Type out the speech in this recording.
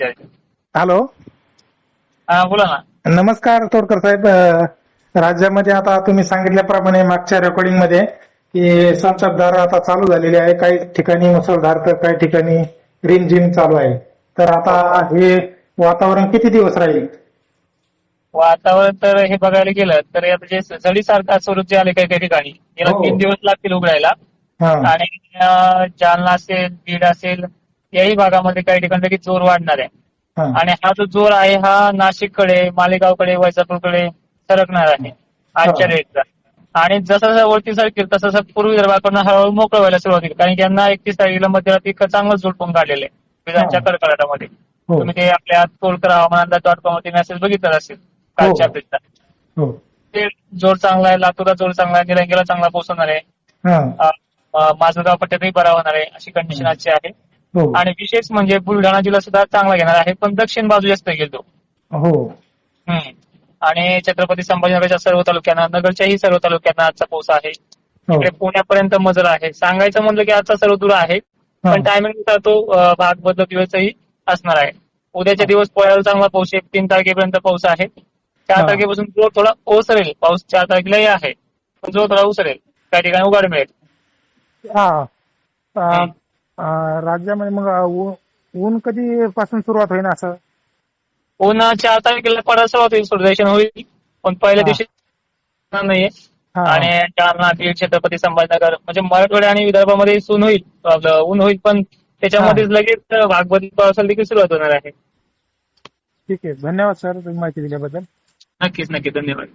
Hello बोला ना. नमस्कार तोडकर साहेब. राज्यामध्ये आता तुम्ही सांगितल्याप्रमाणे मागच्या रेकॉर्डिंगमध्ये की संसदधार आता चालू झालेली आहे. काही ठिकाणी मुसळधार तर काही ठिकाणी रिमझिम चालू आहे. तर आता हे वातावरण किती दिवस राहील? वातावरण तर हे बघायला गेलं तर आता जे झडीसारखा स्वरूप जे आले काही काही ठिकाणी याला हो. तीन दिवस लागतील उघडायला. आणि जालना असेल बीड असेल याही भागामध्ये काही ठिकाणी जोर वाढणार आहे. हा. आणि हा जो जोर आहे हा नाशिककडे मालेगावकडे वैजापूरकडे सरकणार आहे. आजच्या हा. रेटचा आणि जसं जसं वरती सरकेल तसं तसं पूर्व विदर्भाकडनं हळूहळू मोकळं व्हायला सुरुवात होईल कारण की यांना एकतीस तारखेला मध्यरात्री चांगलं जोड पण काढलेलं आहे. विधानच्या हा. कडकडाटामध्ये. हो. तुम्ही ते आपल्या तोडकर हवामान अंदाज डॉट कॉम वरती मेसेज बघितला असेल कालच्या हो. अपडेटचा हो. ते जोर चांगला आहे लातूरला जोर चांगला आहे निलंगेला चांगला पोहोचवणार आहे. हा. माझगाव पट्ट्यातही बरा होणार आहे अशी कंडिशन आजची आहे. हो आणि विशेष म्हणजे बुलढाणा जिल्हा सुद्धा चांगला घेणार आहे पण दक्षिण बाजू जास्त घेईल तो हो. आणि छत्रपती संभाजीनगरच्या सर्व तालुक्यांना नगरच्याही सर्व तालुक्यांना आजचा पाऊस आहे. हो. इकडे पुण्यापर्यंत मजल आहे. सांगायचं म्हणलं की आजचा सर्व दूर आहे हा. पण टायमिंग तो अ, भाग बदलत दिवसही असणार आहे. उद्याच्या दिवस पोळ्याला चांगला पाऊस आहे. तीन तारखेपर्यंत पाऊस आहे. चार हा. तारखेपासून जो थोडा ओसरेल. पाऊस चार तारखेलाही आहे पण जो थोडा ओसरेल. काही ठिकाणी उघाड मिळेल. हा. राज्यामध्ये मग ऊ- ऊन कधी पासून सुरुवात होईल असं? ऊन चार तारखेला पडायला सुरुवात होईल सूर्यदर्शन होईल. पण पहिल्या हा. दिवशी नाहीये. हा. आणि जालना बीड छत्रपती संभाजीनगर म्हणजे मराठवाडा आणि विदर्भामध्ये ऊन होईल. आपलं ऊन होईल पण त्याच्यामध्येच लगेच भागवती पावसाला देखील सुरुवात होणार आहे. ठीक आहे. धन्यवाद सर तुम्ही माहिती दिल्याबद्दल. नक्कीच नक्कीच. धन्यवाद.